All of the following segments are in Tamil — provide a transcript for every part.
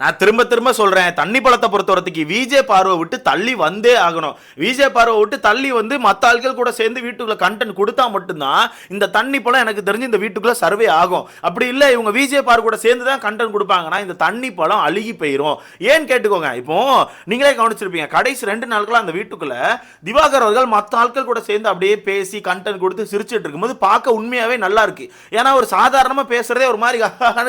நான் திரும்ப திரும்ப சொல்றேன். தண்ணி பழத்தை பொறுத்தவரைக்கு விஜே பார்வை விட்டு தள்ளி வந்தே ஆகணும். விஜே பார்வை விட்டு தள்ளி வந்து மற்ற ஆட்கள் கூட சேர்ந்து வீட்டுக்குள்ள கண்டென்ட் கொடுத்தா மட்டும்தான் இந்த தண்ணி பழம் எனக்கு தெரிஞ்சு இந்த வீட்டுக்குள்ள சர்வே ஆகும். அப்படி இல்லை இவங்க விஜே பார்வை கூட சேர்ந்து தான் கண்டென்ட் கொடுப்பாங்கன்னா இந்த தண்ணி பழம் அழுகி போயிடும் ஏன்னு கேட்டுக்கோங்க இப்போ நீங்களே கவனிச்சிருப்பீங்க. கடைசி ரெண்டு நாட்களாக அந்த வீட்டுக்குள்ள திவாகர் அவர்கள் மற்ற ஆட்கள் கூட சேர்ந்து அப்படியே பேசி கண்டென்ட் கொடுத்து சிரிச்சிட்டு இருக்கும்போது பார்க்க உண்மையாவே நல்லா இருக்கு. ஏன்னா ஒரு சாதாரணமாக பேசுறதே ஒரு மாதிரி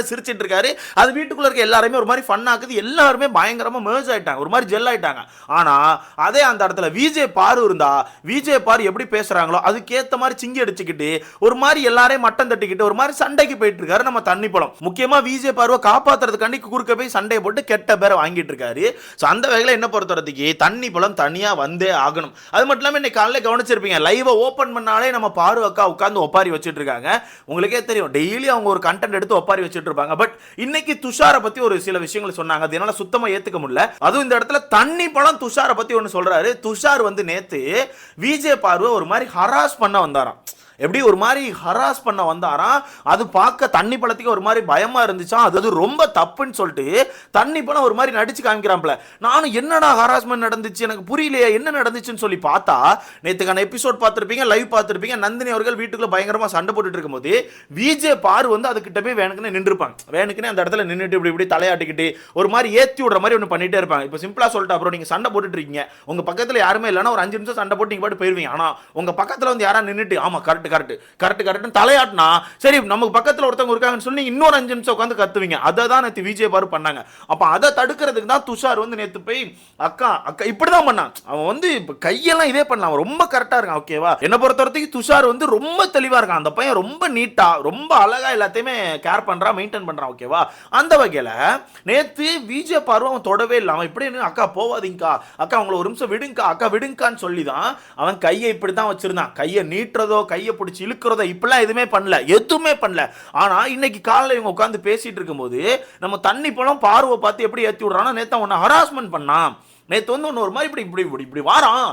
சிரிச்சிட்டு இருக்காரு. அது வீட்டுக்குள்ள இருக்க எல்லாருமே ஒரு மாதிரி ஃபன் ஆக்குது எல்லாருமே பயங்கரமாக மேர்ஜ் ஆகிட்டாங்க ஒரு மாதிரி ஜெல் ஆகிட்டாங்க ஆனால் அதே அந்த இடத்துல விஜய் பாரு இருந்தா விஜய் பாரு எப்படி பேசுகிறாங்களோ அதுக்கேற்ற மாதிரி சிங்கி அடிச்சுக்கிட்டு ஒரு மாதிரி எல்லாரையும் மட்டம் தட்டிக்கிட்டு ஒரு மாதிரி சண்டைக்கு போயிட்டு இருக்காரு நம்ம தண்ணி பழம் முக்கியமாக விஜய் பாருவை காப்பாற்றுறதுக்காண்டி குறுக்க போய் சண்டையை போட்டு கெட்ட பேரை வாங்கிட்டு இருக்காரு ஸோ அந்த வகையில் என்ன பொறுத்தவரத்துக்கு தண்ணி பழம் தனியாக வந்தே ஆகணும். அது மட்டும் இல்லாமல் இன்னைக்கு காலையில் கவனிச்சிருப்பீங்க லைவை ஓப்பன் பண்ணாலே நம்ம பாரு அக்கா உட்காந்து ஒப்பாரி வச்சுட்டு இருக்காங்க உங்களுக்கே தெரியும் டெய்லி அவங்க ஒரு கண்டென்ட் எடுத்து ஒப்பாரி வச்சுட்டு இருப்பாங்க பட் இன்னைக்கு துஷாரை பற்றி ஒரு சில விஷயங்கள் சொன்னாங்க. அது என்னால சுத்தமா ஏத்துக்க முடியல. அதுவும் இந்த இடத்துல தண்ணி பழம் துஷாரை பத்தி ஒன்று சொல்றாரு. துஷார் வந்து நேத்து விஜே பார்வை ஒரு மாதிரி ஹராஸ் பண்ண வந்தாராம். எப்படி ஒரு மாதிரி ஹராஸ் பண்ண வந்தாராம் அது பார்க்க தண்ணி பழத்துக்கு ஒரு மாதிரி பயமா இருந்துச்சா? அது அது ரொம்ப தப்புன்னு சொல்லிட்டு தண்ணி பழம் ஒரு மாதிரி நடிச்சு காமிக்கிறான்ல நானும் என்னடா ஹராஸ்மெண்ட் நடந்துச்சு? எனக்கு புரியலையே என்ன நடந்துச்சுன்னு சொல்லி பார்த்தா நேற்றுக்கான எபிசோட் பார்த்துருப்பீங்க லைவ் பார்த்துருப்பீங்க நந்தினி அவர்கள் வீட்டுக்குள்ள பயங்கரமா சண்டை போட்டுட்டு இருக்கும்போது விஜே பார் வந்து அதுக்கிட்ட போய் வேணுக்குன்னு நின்றுப்பாங்க. வேணுக்குன்னு அந்த இடத்துல நின்றுட்டு இப்படி இப்படி தலையாட்டிக்கிட்டு ஒரு மாதிரி ஏத்தி விடுற மாதிரி ஒன்று பண்ணிட்டே இருப்பாங்க. இப்போ சிம்பிளா சொல்லிட்டு அப்புறம் நீங்க சண்டை போட்டுட்டு இருக்கீங்க. உங்க பக்கத்தில் யாருமே இல்லைன்னா ஒரு அஞ்சு நிமிஷம் சண்டை போட்டு நீங்க பாட்டு போயிருவீங்க. ஆனா உங்க பக்கத்தில் வந்து யாராவது நின்றுட்டு ஆமா கரெக்ட் கரெக்ட் கரெக்ட் கரெக்ட்னு தலையாட்டினா சரி நமக்கு பக்கத்தில் ஒருத்தவங்க இருக்காங்கன்னு சொல்லி இன்னொரு அஞ்சு நிமிஷம் உட்காந்து கத்துவீங்க. அதை தான் நேற்று விஜய் பாரு பண்ணாங்க. அப்போ அதை தடுக்கிறதுக்கு தான் துஷார் வந்து நேற்று போய் அக்கா அக்கா இப்படிதான் பண்ணான். அவன் வந்து இப்போ கையெல்லாம் இதே பண்ணலாம். ரொம்ப கரெக்டாக இருக்கான் ஓகேவா என்னை பொறுத்த வரைக்கும் துஷார் வந்து ரொம்ப தெளிவாக இருக்கான். அந்த பையன் ரொம்ப நீட்டாக ரொம்ப அழகா எல்லாத்தையுமே கேர் பண்றான் மெயின்டைன் பண்றான் ஓகேவா அந்த வகையில நேற்று விஜய் பாரு அவன் தொடவே இல்லை. அவன் இப்படி அக்கா போவாதீங்கக்கா. அக்கா அவங்கள ஒரு நிமிஷம் விடுங்கக்கா. அக்கா விடுங்கக்கான்னு சொல்லி தான் அவன் கையை இப்படி தான் வச்சிருந்தான். கையை நீட்டுறதோ கையை பிடிச்சி இழுக்கிறதோ இப்படிலாம் எதுவுமே பண்ணல எதுவுமே பண்ணல. ஆனால் இன்னைக்கு காலைல இவங்க உட்காந்து பேசிட்டு இருக்கும்போது நம்ம தண்ணி பழம் பார்வை பார்த்து எப்படி ஏற்றி விடுறான்னா நேற்று உன்னை ஹராஸ்மெண்ட் பண்ணான். நேற்று வந்து ஒன்று ஒரு மாதிரி இப்படி இப்படி இப்படி இப்படி வாரான்.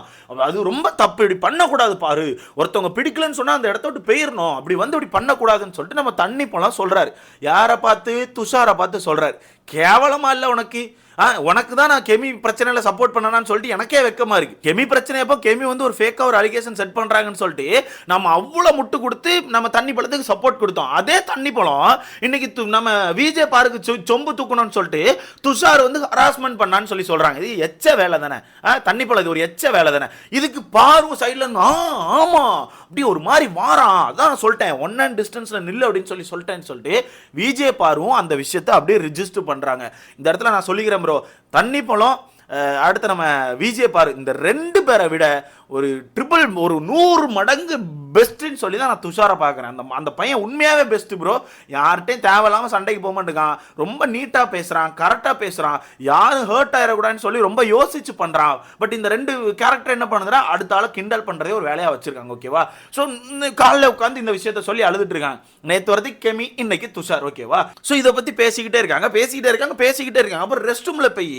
அது ரொம்ப தப்பு இப்படி பண்ணக்கூடாது பாரு. ஒருத்தவங்க பிடிக்கலன்னு சொன்னால் அந்த இடத்த விட்டு போயிடணும் அப்படி வந்து இப்படி பண்ணக்கூடாதுன்னு சொல்லிட்டு நம்ம தண்ணி போலாம் சொல்கிறாரு யாரை பார்த்து? துஷாரை பார்த்து சொல்கிறாரு கேவலமாக இல்லை உனக்கு? உனக்கு தான் நான் கெமி பிரச்சனையில் சப்போர்ட் பண்ணனான்னு சொல்லிட்டு எனக்கே வெக்கமா இருக்கு. கெமி பிரச்சனை அப்போ கெமி வந்து ஒரு ஃபேக்காக ஒரு அலிகேஷன் செட் பண்ணுறாங்கன்னு சொல்லிட்டு நம்ம அவ்வளோ முட்டு கொடுத்து நம்ம தண்ணி பழத்துக்கு சப்போர்ட் கொடுத்தோம். அதே தண்ணி பழம் இன்னைக்கு நம்ம விஜே பாருக்கு சொ- சொம்பு தூக்கணும்னு சொல்லிட்டு துஷார் வந்து ஹராஸ்மெண்ட் பண்ணான்னு சொல்லி சொல்றாங்க. இது எச்ச வேலை தானே? ஆ, தண்ணி பழம் இது ஒரு எச்ச வேலை தானே? இதுக்கு பாரும் சைட்ல ஆமாம் ஆ அப்படி ஒரு மாதிரி வாரான் அதான் நான் சொல்லிட்டேன். ஒன் அண்ட் டிஸ்டன்ஸில் நில்லு அப்படின்னு சொல்லி சொல்லிட்டேன்னு சொல்லிட்டு விஜே பாருவும் அந்த விஷயத்தை அப்படியே ரிஜிஸ்டர் பண்ணுறாங்க இந்த இடத்துல நான் சொல்லிக்கிறேன் ப்ரோ தண்ணி பழம் அடுத்து நம்ம விஜே பாரு. இந்த ரெண்டு பேரை விட ஒரு ட்ரிபிள் ஒரு நூறு மடங்கு பெஸ்ட்டுன்னு சொல்லி தான் நான் துஷாரை பார்க்குறேன். அந்த அந்த பையன் உண்மையாகவே பெஸ்ட்டு ப்ரோ யார்கிட்டையும் தேவையில்லாமல் சண்டைக்கு போக மாட்டேங்கான். ரொம்ப நீட்டாக பேசுகிறான் கரெக்டாக பேசுகிறான் யாரும் ஹர்ட் ஆகிடக்கூடாதுன்னு சொல்லி ரொம்ப யோசிச்சு பண்ணுறான் பட் இந்த ரெண்டு கேரக்டர் என்ன பண்ணுதுன்னா அடுத்த ஆள் கிண்டல் பண்ணுறதே ஒரு வேலையாக வச்சுருக்காங்க ஓகேவா ஸோ காலைல உட்காந்து இந்த விஷயத்த சொல்லி அழுதுட்டு இருக்காங்க நேற்று வரதுக்கு கெமி இன்னைக்கு துஷார் ஓகேவா ஸோ இதை பற்றி பேசிக்கிட்டே இருக்காங்க பேசிக்கிட்டே இருக்காங்க பேசிக்கிட்டே இருக்காங்க. அப்புறம் ரெஸ்ட் ரூமில் போய்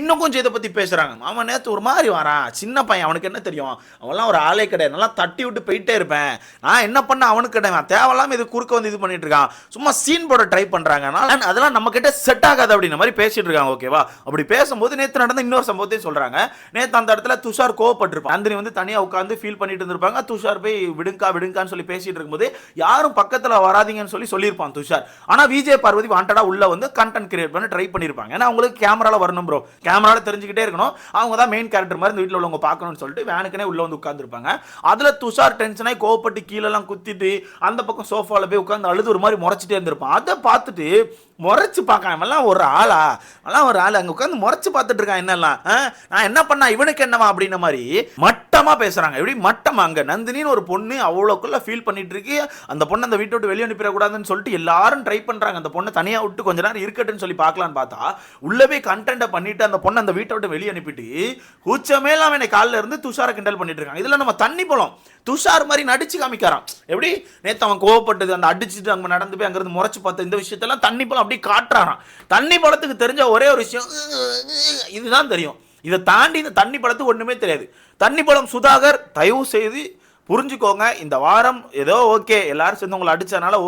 இன்னும் கொஞ்சம் இதை பற்றி பேசுகிறாங்க அவன் நேற்று ஒரு மாதிரி வரான். சின்ன பையன் அவனுக்கு என்ன தெரியும். அவன்லாம் ஒரு ஆளே கிடையாது. நல்லா தட்டி விட்டு போயிட்டே இருப்பேன். நான் என்ன பண்ண அவனுக்கு கிடையாது. தேவையில்லாம இது குறுக்க வந்து இது பண்ணிட்டு இருக்கான். சும்மா சீன் போட ட்ரை பண்றாங்க. அதெல்லாம் நம்ம கிட்ட செட் ஆகாது அப்படின்ற மாதிரி பேசிட்டு இருக்காங்க ஓகேவா அப்படி பேசும்போது நேத்து நடந்த இன்னொரு சம்பவத்தையும் சொல்றாங்க. நேத்து அந்த இடத்துல துஷார் கோவப்பட்டிருப்பான். நந்தினி வந்து தனியா உட்காந்து ஃபீல் பண்ணிட்டு இருந்திருப்பாங்க. துஷார் போய் விடுங்கா விடுங்கான்னு சொல்லி பேசிட்டு இருக்கும்போது யாரும் பக்கத்துல வராதீங்கன்னு சொல்லி சொல்லியிருப்பான் துஷார். ஆனா விஜய் பார்வதி வாண்டடா உள்ள வந்து கண்டென்ட் கிரியேட் பண்ண ட்ரை பண்ணிருப்பாங்க ஏன்னா அவங்களுக்கு கேமராவில் வரணும் ப்ரோ கேமராவில் தெரிஞ்சுக்கிட்டே இருக்கணும். அவங்க தான் மெயின் கேரக்டர் மாதிரி இந்த வீட்டில் உள்ளவங்க பார்க்கணும்னு சொல்லிட்டு ஃபேனுக்குனே உள்ள வந்து உட்காந்துருப்பாங்க அதுல துஷார் டென்ஷனாகி கோவப்பட்டு கீழெல்லாம் குத்திட்டு அந்த பக்கம் சோஃபால போய் உட்காந்து அழுது ஒரு மாதிரி முறைச்சிட்டே இருந்திருப்பான். அதை பார்த்துட்டு முறைச்சு பார்க்காம ஒரு ஆளா? எல்லாம் ஒரு ஆள். அங்க உட்காந்து முறைச்சு பார்த்துட்டு இருக்கான். என்னெல்லாம்? நான் என்ன பண்ணா? இவனுக்கு என்னவா? அப்படின்ன மாதிரி. மட்டமாக பேசுகிறாங்க எப்படி? மட்டமாக அங்கே. நந்தினின்னு ஒரு பொண்ணு அவ்வளோக்குள்ளே ஃபீல் பண்ணிட்டு இருக்கு அந்த பொண்ணு அந்த வீட்டை விட்டு வெளியே அனுப்பிடக்கூடாதுன்னு சொல்லிட்டு எல்லாரும் ட்ரை பண்ணுறாங்க அந்த பொண்ணை தனியாக விட்டு கொஞ்ச நேரம் இருக்கட்டுன்னு சொல்லி பார்க்கலான்னு பார்த்தா உள்ளவே போய் கண்டென்ட்டை பண்ணிட்டு அந்த பொண்ணை அந்த வீட்டை விட்டு வெளியே அனுப்பிட்டு கூச்சமே இல்லாமல் என்னை காலில் இருந்து துஷாரை கிண்டல் பண்ணிட்டு இருக்காங்க. இதில் நம்ம தண்ணி போலாம். துஷார் மாதிரி நடிச்சு காமிக்காராம் எப்படி? நேற்று அவன் கோவப்பட்டது அந்த அடிச்சுட்டு அங்கே நடந்து போய் அங்கேருந்து முறைச்சு பார்த்த இந்த விஷயத்தெல்லாம் தண்ணி பழம் அப்படியே காட்டுறாராம். தண்ணி பழத்துக்கு தெரிஞ்ச ஒரே ஒரு விஷயம் இதுதான் தெரியும். இதை தாண்டி இந்த தண்ணி பழத்துக்கு ஒன்றுமே தெரியாது. தண்ணி பழம் சுதாகர் தயவு செய்து புரிஞ்சுக்கோங்க இந்த வாரம் ஏதோ ஓகே எல்லாரும் சேர்ந்து உங்களை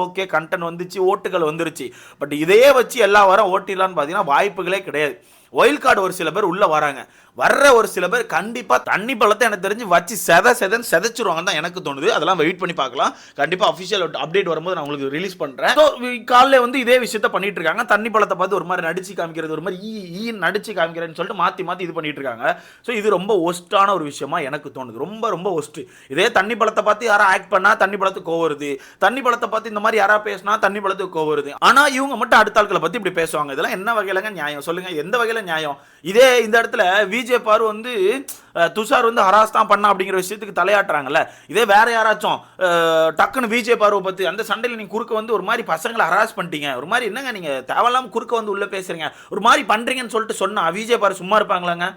ஓகே கண்டென்ட் வந்துச்சு ஓட்டுகள் வந்துருச்சு. பட் இதையே வச்சு எல்லா வாரம் ஓட்டிடலான்னு பார்த்தீங்கன்னா வாய்ப்புகளே கிடையாது. ஒயில் கார்டு ஒரு சில பேர் உள்ளே வராங்க. வர்ற ஒரு சில பேர் கண்டிப்பாக தண்ணி பழத்தை எனக்கு தெரிஞ்சு வச்சு செத செதன் செதைச்சிருவாங்க தான் எனக்கு தோணுது. அதெல்லாம் வெயிட் பண்ணி பார்க்கலாம். கண்டிப்பாக அஃபிஷியல் அப்டேட் வரும்போது நான் உங்களுக்கு ரிலீஸ் பண்ணுறேன் ஸோ காலைல வந்து இதே விஷயத்த பண்ணிட்டு இருக்காங்க. தண்ணி பழத்தை பார்த்து ஒரு மாதிரி நடிச்சு காமிக்கிறது ஒரு மாதிரி ஈ ஈ நடிச்சு காமிக்கிறேன்னு சொல்லிட்டு மாற்றி மாற்றி இது பண்ணிட்டு இருக்காங்க. ஸோ இது ரொம்ப ஒஸ்ட்டான ஒரு விஷயமா எனக்கு தோணுது. ரொம்ப ரொம்ப ஒஸ்ட் இதே தண்ணி பழத்தை பார்த்து யாரும் ஆக்ட் பண்ணால் தண்ணி பழத்துக்கு கோவம் வருது. தண்ணி பழத்தை பார்த்து இந்த மாதிரி யாரா பேசினா தண்ணி பழத்துக்கு கோவம் வருது. இவங்க மட்டும் அடுத்த ஆட்களை பற்றி இப்படி பேசுவாங்க. இதெல்லாம் என்ன வகையிலங்க நியாயம்? சொல்லுங்கள் எந்த வகையில் நியாயம்? இதே இந்த இடத்துல விஜே பாரு வந்து துஷார் வந்து ஹராஸ் தான் பண்ணா அப்படிங்கிற விஷயத்துக்கு தலையாட்டுறாங்கல்ல. இதே வேற யாராச்சும் டக்குன்னு விஜே பார்வை பற்றி அந்த சண்டையில் நீங்க குறுக்க வந்து ஒரு மாதிரி பசங்களை ஹராஸ் பண்ணிட்டீங்க. ஒரு மாதிரி என்னங்க நீங்க தேவையில்லாமல் குறுக்க வந்து உள்ள பேசுறீங்க. ஒரு மாதிரி பண்றீங்கன்னு சொல்லிட்டு சொன்னா விஜய் பாரு சும்மா இருப்பாங்களாங்க?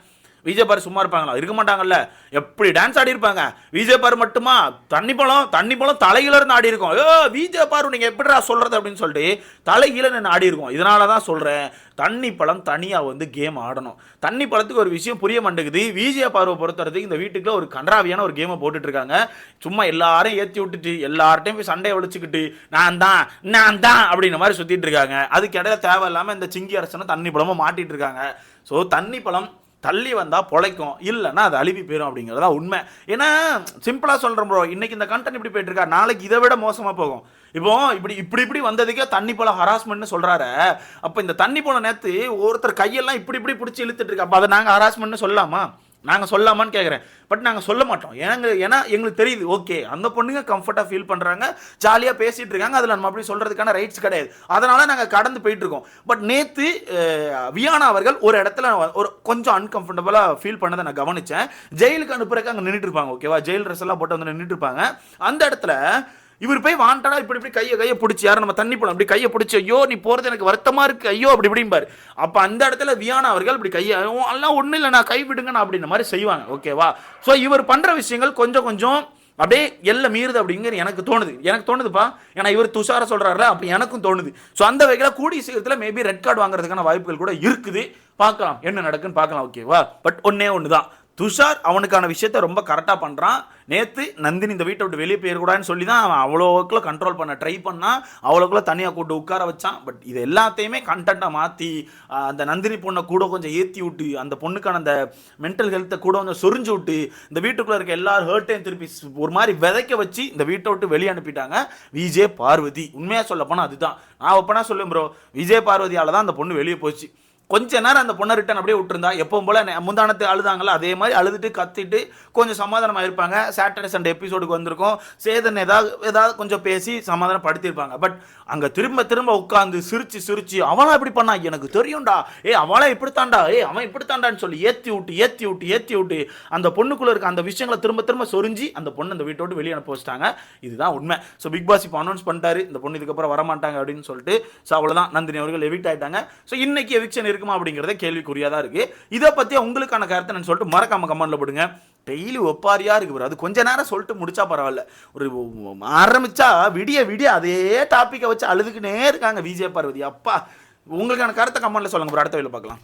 விஜய் பாரு சும்மா இருப்பாங்களா? இருக்க மாட்டாங்கல்ல. எப்படி டான்ஸ் ஆடி இருப்பாங்க? விஜய் பாரு மட்டுமா? தண்ணி பழம் தண்ணி பழம் தலையில இருந்து ஆடி இருக்கும். ஏ விஜய் பாரு நீங்க எப்படிடா சொல்றது அப்படின்னு சொல்லிட்டு தலைகீழ நின்று ஆடி இருக்கும். இதனால தான் சொல்றேன். தண்ணி பழம் தனியா வந்து கேம் ஆடணும். தண்ணி பழத்துக்கு ஒரு விஷயம் புரிய மாட்டேங்குது. விஜய பார்வை பொறுத்தவரைக்கும் இந்த வீட்டுக்குள்ள ஒரு கன்றாவியான ஒரு கேமை போட்டுட்டு இருக்காங்க சும்மா எல்லாரும் ஏத்தி விட்டுட்டு எல்லார்ட்டையும் போய் சண்டையை ஒழிச்சுக்கிட்டு நான் தான் நான் தான் அப்படின்ற மாதிரி சுத்திட்டு இருக்காங்க. அதுக்கு இடையில தேவையில்லாம இந்த சிங்கி அரசனை தண்ணி பழமும் மாட்டிட்டு இருக்காங்க. ஸோ தண்ணி பழம் தள்ளி வந்தால் பொழைக்கும். இல்லைன்னா அது அழுவி போயிடும் அப்படிங்கிறதா உண்மை. ஏன்னா சிம்பிளாக சொல்கிறேன் ப்ரோ இன்னைக்கு இந்த கண்டென்ட் இப்படி போயிட்டு இருக்கா? நாளைக்கு இதை விட மோசமாக போகும். இப்போ இப்படி இப்படி இப்படி வந்ததுக்கே தண்ணி போல ஹராஸ்மெண்ட்னு சொல்கிறாரு அப்போ இந்த தண்ணி போல நேற்று ஒருத்தர் கையெல்லாம் இப்படி இப்படி பிடிச்சி இழுத்துட்டு இருக்கு? அப்போ அதை நாங்கள் ஹராஸ்மெண்ட்னு சொல்லலாமா? நாங்கள் சொல்லாமான்னு கேட்குறேன் பட் நாங்கள் சொல்ல மாட்டோம். ஏங்க ஏன்னா எங்களுக்கு தெரியுது. ஓகே அந்த பொண்ணுங்க கம்ஃபர்ட்டாக ஃபீல் பண்ணுறாங்க ஜாலியாக பேசிகிட்டு இருக்காங்க. அதில் நம்ம அப்படி சொல்றதுக்கான ரைட்ஸ் கிடையாது. அதனால் நாங்கள் கடந்து போயிட்டுருக்கோம் பட் நேற்று வியானா அவர்கள் ஒரு இடத்துல ஒரு கொஞ்சம் அன்கம்ஃபர்டபுளாக ஃபீல் பண்ணதை நான் கவனிச்சேன். ஜெயிலுக்கு அனுப்புறதுக்கு அங்கே நின்றுட்டு இருப்பாங்க. ஓகேவா ஜெயில் ட்ரெஸ் எல்லாம் போட்டு வந்து நின்றுட்டு இருப்பாங்க. அந்த இடத்துல இவர் போய் வாண்டடா இப்படி இப்படி கையை கையை பிடிச்சி யாரும் நம்ம தண்ணி போலாம் அப்படி கையை பிடிச்சி ஐயோ நீ போறது எனக்கு வருத்தமாக இருக்கு. ஐயோ அப்படி இப்படிம்பாரு அப்போ அந்த இடத்துல வியானா அவர்கள் இப்படி கையை "ஓ, எல்லாம் ஒன்றும் இல்லை நான் கை விடுங்கண்ணா அப்படின்ற மாதிரி செய்வாங்க. ஓகேவா ஸோ இவர் பண்ணுற விஷயங்கள் கொஞ்சம் கொஞ்சம் அப்படியே எல்லாம் மீறுது அப்படிங்கிற எனக்கு தோணுது. எனக்கு தோணுதுப்பா. ஏன்னா இவர் துஷார சொல்றாருல அப்படி எனக்கும் தோணுது. ஸோ அந்த வகையில் கூடிய சீக்கிரத்தில் மேபி ரெட் கார்டு வாங்குறதுக்கான வாய்ப்புகள் கூட இருக்குது. பார்க்கலாம் என்ன நடக்குன்னு பார்க்கலாம். ஓகேவா பட் ஒன்னே ஒன்று தான் துஷார் அவனுக்கான விஷயத்த ரொம்ப கரெக்டாக பண்ணுறான் நேற்று நந்தினி இந்த வீட்டை விட்டு வெளியே போயிடக்கூடாதுன்னு சொல்லி தான் அவன் அவ்வளோக்குள்ள கண்ட்ரோல் பண்ண ட்ரை பண்ணான் அவ்வளோக்குள்ள தனியாக கூட்டு உட்கார வச்சான். பட் இது எல்லாத்தையுமே கண்டென்ட்டாக மாற்றி அந்த நந்தினி பொண்ணை கூட கொஞ்சம் ஏற்றி விட்டு அந்த பொண்ணுக்கான அந்த மென்டல் ஹெல்த்தை கூட கொஞ்சம் சொரிஞ்சு விட்டு இந்த வீட்டுக்குள்ளே இருக்க எல்லாரும் ஹர்ட்டையும் திருப்பி ஒரு மாதிரி விதைக்க வச்சு இந்த வீட்டை விட்டு வெளியே அனுப்பிட்டாங்க. விஜய் பார்வதி. உண்மையாக சொல்ல போனால் அதுதான். நான் ஒப்பனா சொல்லுவேன் ப்ரோ விஜய் பார்வதியால் தான் அந்த பொண்ணு வெளியே போச்சு. கொஞ்ச நேரம் அந்த பொண்ணை ரிட்டன் அப்படியே விட்டுருந்தா எப்பவும் போல நெ- முந்தானத்து அழுதாங்கல்ல அதே மாதிரி அழுதுட்டு கத்திட்டு கொஞ்சம் சமாதானமாக இருப்பாங்க சாட்டர்டே சண்டே எபிசோடுக்கு வந்திருக்கும். சேதன் ஏதாவது ஏதாவது கொஞ்சம் பேசி சமாதானப்படுத்தியிருப்பாங்க. பட் அங்கே திரும்ப திரும்ப உட்காந்து சிரிச்சு சிரிச்சு அவனா இப்படி பண்ணா? எனக்கு தெரியும்டா. ஏ அவளை இப்படித்தாண்டா ஏ அவன் இப்படித்தாண்டான்னு சொல்லி ஏற்றி விட்டு ஏற்றி விட்டு ஏற்றி விட்டு அந்த பொண்ணுக்குள்ளே இருக்க அந்த விஷயங்களை திரும்ப திரும்ப சொரிஞ்சு அந்த பொண்ணு அந்த வீட்டை விட்டு வெளியே அனுப்ப வச்சிட்டாங்க. இதுதான் உண்மை. ஸோ பிக் பாஸ் இப்போ அனௌன்ஸ் பண்ணிட்டாரு. இந்த பொண்ணு இதுக்கப்புறம் வரமாட்டாங்க அப்படின்னு சொல்லிட்டு. ஸோ அவ்வளோதான் நந்தினி அவர்கள் எவிக்ட் ஆயிட்டாங்க. ஸோ இன்னைக்கு எவிக்ஷன் இருக்குமா அப்படிங்கிறத கேள்விக்குறியாக தான் இருக்குது இதை பற்றி உங்களுக்கான கருத்தை நான் சொல்லிட்டு மறக்காம கமெண்ட்ல போடுங்க. டெய்லி ஒப்பாரியாக இருக்கு ப்ரோ அது கொஞ்ச நேரம் சொல்லிட்டு முடிச்சா பரவாயில்ல. ஒரு ஆரம்பிச்சா விடிய விடிய அதே டாப்பிக்கை வச்சு அழுதுக்குனே இருக்காங்க விஜய பார்வதி. அப்பா உங்களுக்கான கருத்தை கமெண்ட்ல சொல்லுங்க ப்ரோ அடுத்த வேலை பார்க்கலாம்.